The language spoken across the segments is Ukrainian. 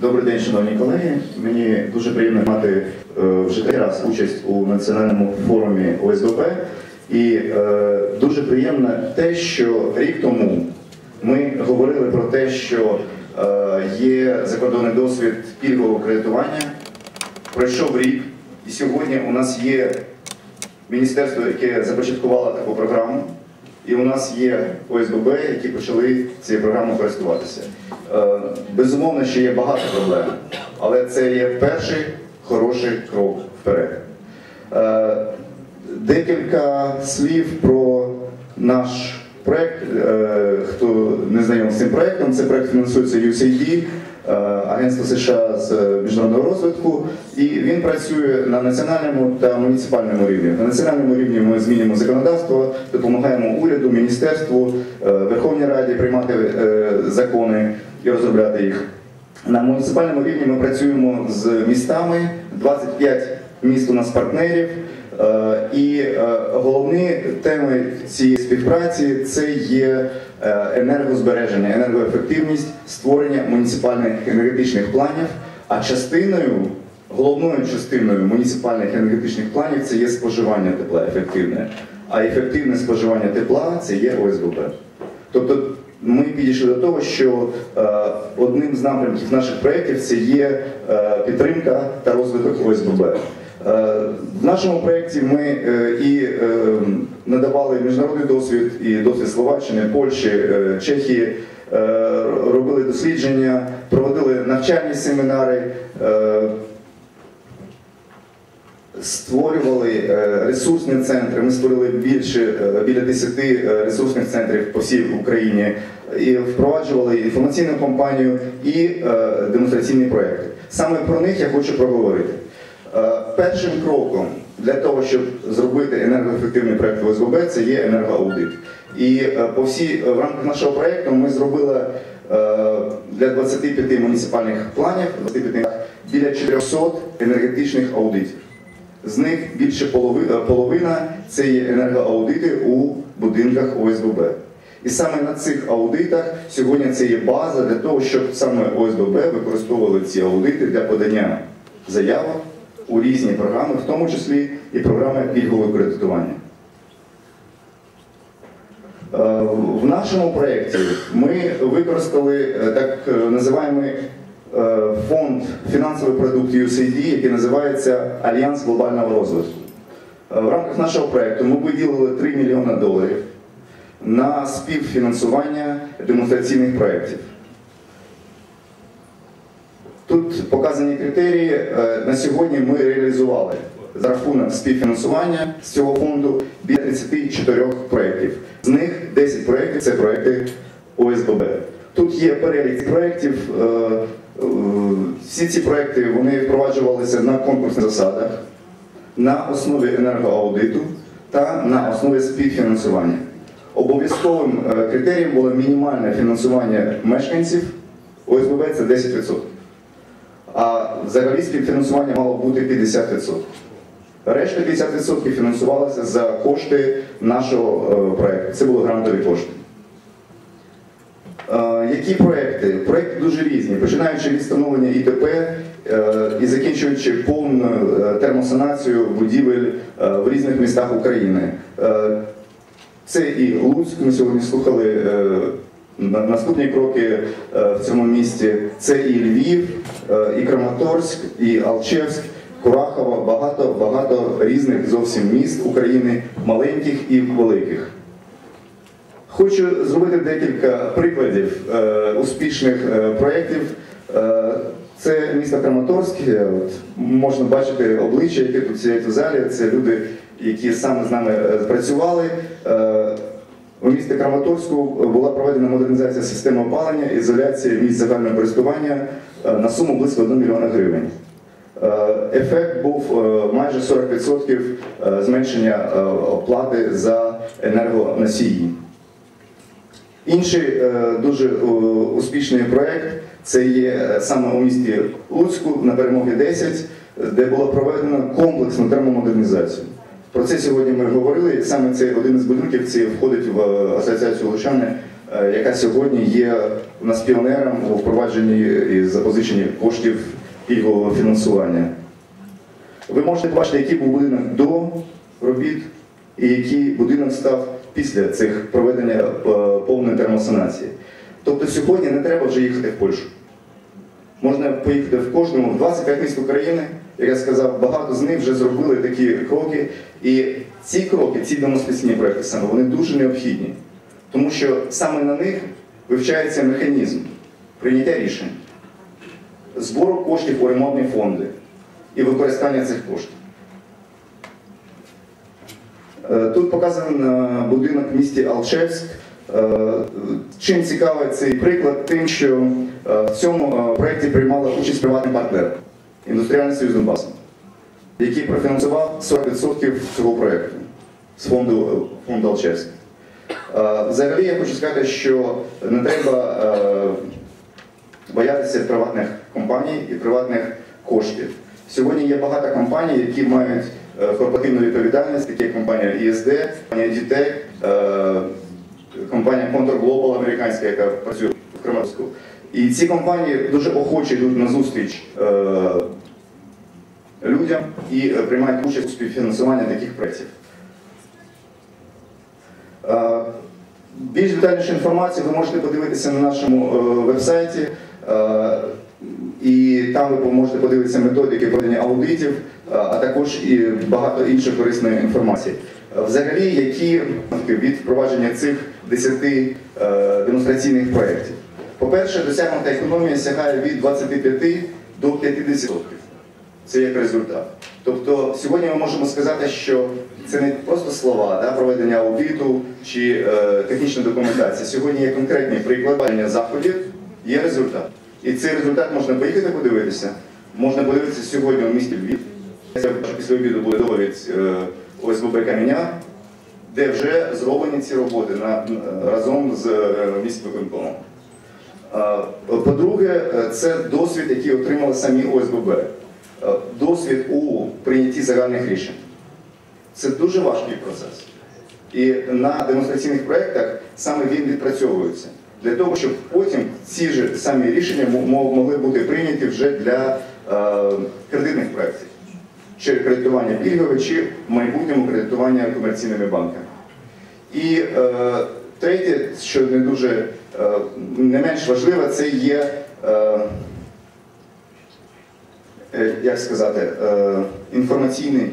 Добрий день, шановні колеги. Мені дуже приємно мати вже третій раз участь у національному форумі ОСББ. І е, дуже приємно те, що рік тому ми говорили про те, що е, є закордонний досвід пільгового кредитування. Пройшов рік, і сьогодні у нас є міністерство, яке започаткувало таку програму. І у нас є ОСББ, які почали цією програмою користуватися. Е, Безумовно, ще є багато проблем, але це є перший хороший крок вперед. Е, Декілька слів про наш проект. Е, Хто не знайомий з цим проектом, це проект фінансується USAID, е, Агентство США з міжнародного розвитку, і він працює на національному та муніципальному рівні. На національному рівні ми змінюємо законодавство, допомагаємо уряду, міністерству, е, Верховній Раді приймати е, закони і розробляти їх. На муніципальному рівні ми працюємо з містами, 25 міст у нас партнерів. Е, І е, головні теми цієї співпраці це є е, енергозбереження, енергоефективність, створення муніципальних енергетичних планів. А частиною, головною частиною муніципальних енергетичних планів це є споживання тепла ефективне. А ефективне споживання тепла це є ОСББ. Тобто ми підійшли до того, що одним з напрямків наших проєктів це є підтримка та розвиток ОСББ. Е, в нашому проєкті ми е, і е, надавали міжнародний досвід, і досвід Словаччини, Польщі, Чехії, робили дослідження, проводили навчальні семінари. Створювали ресурсні центри. Ми створили більше біля 10 е, ресурсних центрів по всій Україні і впроваджували інформаційну кампанію і демонстраційні проекти. Саме про них я хочу проговорити. Е, Першим кроком для того, щоб зробити енергоефективний проект в ОСББ, це є енергоаудит. І е, по всій в рамках нашого проекту ми зробили е, для 25 муніципальних планів 25, біля 400 енергетичних аудитів. З них більше полови- е, половина це є енергоаудити у будинках ОСББ. І саме на цих аудитах сьогодні це є база для того, щоб саме ОСББ використовували ці аудити для подання заявок у різні програми, в тому числі і програми пільгового кредитування. Е, В нашому проєкті ми використали е, так е, називаємо фонд фінансових продуктів USAID, який називається Альянс глобального розвитку. В рамках нашого проєкту ми виділили 3 мільйони доларів на співфінансування демонстраційних проєктів. Критерії. Е, На сьогодні ми реалізували за рахунок співфінансування з цього фонду біля 34 проєктів. З них 10 проєктів це проєкти ОСББ. Тут є перелік проєктів. Е, е, Всі ці проєкти впроваджувалися на конкурсних засадах, на основі енергоаудиту та на основі співфінансування. Обов'язковим критерієм було мінімальне фінансування мешканців ОСББ це 10%. Взагалі співфінансування мало бути 50%. Решта 50% фінансувалося за кошти нашого е, проєкту. Це були грантові кошти. Е, Які проекти? Проекти дуже різні, починаючи від встановлення ІТП е, і закінчуючи повною е, термосанацією будівель в різних містах України. Це і Луцьк, ми сьогодні слухали наступні кроки в цьому місті. Це і Львів, і Краматорськ, і Алчевськ, Курахова, багато, багато різних зовсім міст України, маленьких і великих. Хочу зробити декілька прикладів е, успішних е, проєктів. Е, це місто Краматорськ. Е, От, можна бачити обличчя, які тут сидять у залі. Це люди, які саме з нами е, працювали. Е, у місті Краматорську була проведена модернізація системи опалення, ізоляція місць загального користування е, на суму близько 1 мільйона гривень. Е, Ефект був е, майже 40% е, зменшення оплати за енергоносії. Інший дуже успішний проєкт це є саме у місті Луцьку на перемоги 10, де було проведено комплексну термомодернізацію. Про це сьогодні ми говорили. Саме цей один із будинків це входить в е, асоціацію Лучани е, яка сьогодні є у нас піонером у впровадженні і запозиченні коштів пільгового фінансування. Ви можете бачити, який був будинок до робіт і який будинок став після цих проведення е, повної термосанації. Тобто сьогодні не треба вже їхати в Польщу. Можна поїхати в кожному, в 25 міст України, як я сказав, багато з них вже зробили такі кроки. І ці кроки, ці демонстраційні проекти саме, вони дуже необхідні. Тому що саме на них вивчається механізм прийняття рішень, збору коштів у ремонтні фонди і використання цих коштів. Е, Тут показаний будинок в місті Алчевськ. Е, Чим цікавий цей приклад? Тим, що е, в цьому проєкті приймала участь приватний партнер індустріальний союз Донбасу, який профінансував 40% цього проєкту з фонду, е, фонду Алчевськ. Е, Взагалі я хочу сказати, що не треба е, боятися приватних компаній і приватних коштів. Сьогодні є багато компаній, які мають корпоративну відповідальність, такі як компанія ESD, компанія е, компанія Contour Global американська, яка працює в Краматорську. І ці компанії дуже охоче йдуть на зустріч людям і е, приймають участь у співфінансуванні таких проєктів. Е, Більш детальнішу інформацію ви можете подивитися на нашому е, вебсайті, і там ви можете подивитися методики проведення аудитів, а також і багато іншої корисної інформації. Взагалі, які від впровадження цих 10 е, демонстраційних проєктів. По-перше, досягнута економія сягає від 25 до 50%. Це як результат. Тобто сьогодні ми можемо сказати, що це не просто слова, да, проведення аудиту чи е, технічна документація. Сьогодні є конкретні прикладання заходів, є результат. І цей результат можна поїхати подивитися. Можна подивитися сьогодні у місті Львів. Після обіду буде доповідь е, ОСББ Каменя, де вже зроблені ці роботи на, разом з е, міським виконкомом. Е, По-друге, е, це досвід, який отримали самі ОСББ. Досвід у прийнятті загальних рішень. Це дуже важкий процес. І на демонстраційних проєктах саме він відпрацьовується. Для того, щоб потім ці ж самі рішення мо- мо- могли бути прийняті вже для е, кредитних проєктів. Чи кредитування пільгове, чи в майбутньому кредитування комерційними банками. І е, третє, що не дуже е, не менш важливе, це є, е, як сказати, е, інформаційний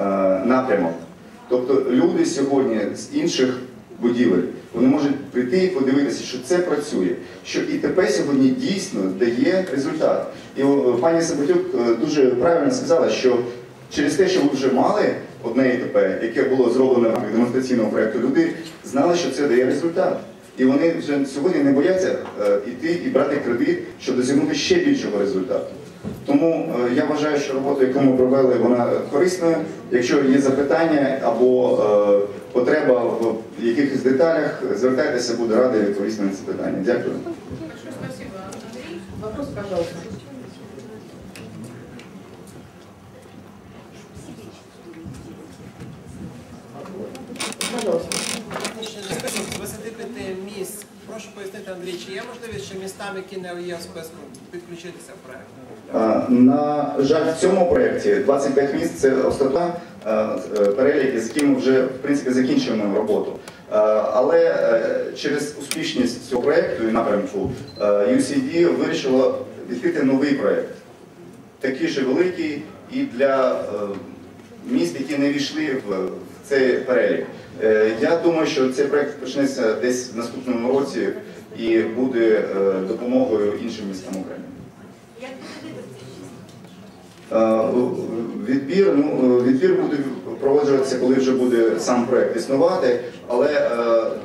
е, напрямок. Тобто люди сьогодні з інших будівель вони можуть прийти і подивитися, що це працює, що ІТП сьогодні дійсно дає результат. І пані Саботюк е, дуже правильно сказала, що через те, що ви вже мали одне ІТП, яке було зроблено в рамках демонстраційного проєкту, люди знали, що це дає результат. І вони вже сьогодні не бояться е, йти і брати кредит, щоб досягнути ще більшого результату. Тому е, я вважаю, що робота, яку ми провели, вона корисною. Якщо є запитання або е, потреба в якихось деталях, звертайтеся, буду радий відповісти на ці питання. Дякую. Вопрос. Пожалуйста. Список з 25 місць. Прошу пояснити, Андрій, чи є можливість ще містам, які не є в списку, підключитися в проект? Е, На жаль, в цьому проєкті 25 місць це остаточний е, е, перелік, з яким ми вже в принципі закінчуємо роботу. Е, Але через успішність цього проєкту і напрямку UCD вирішило відкрити новий проєкт, такий же великий і для міст, які не війшли в цей перелік. Я думаю, що цей проєкт почнеться десь в наступному році і буде е, допомогою іншим містам України. Е, Відбір, ну, е, відбір буде проводжуватися, коли вже буде сам проект існувати, але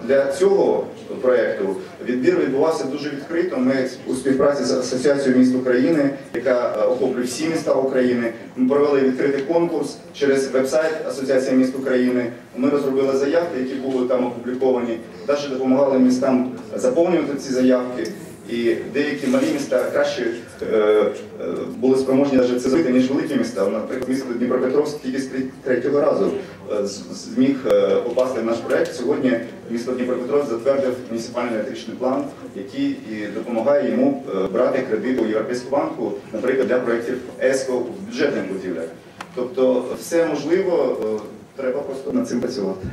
для цього проєкту відбір відбувався дуже відкрито. Ми у співпраці з Асоціацією міст України, яка е, охоплює всі міста України, ми провели відкритий конкурс через веб-сайт Асоціації міст України. Ми розробили заявки, які були там опубліковані, навіть допомагали містам заповнювати ці заявки. І деякі малі міста краще е, е, були спроможні навіть це зробити, ніж великі міста. Наприклад, місто Дніпропетровськ тільки третього разу е, зміг попасти в наш проект. Сьогодні місто Дніпропетровськ затвердив муніципальний електричний план, який допомагає йому брати кредити у Європейському банку, наприклад, для проєктів ЕСКО в бюджетних будівлях. Тобто все можливо, треба просто над цим працювати.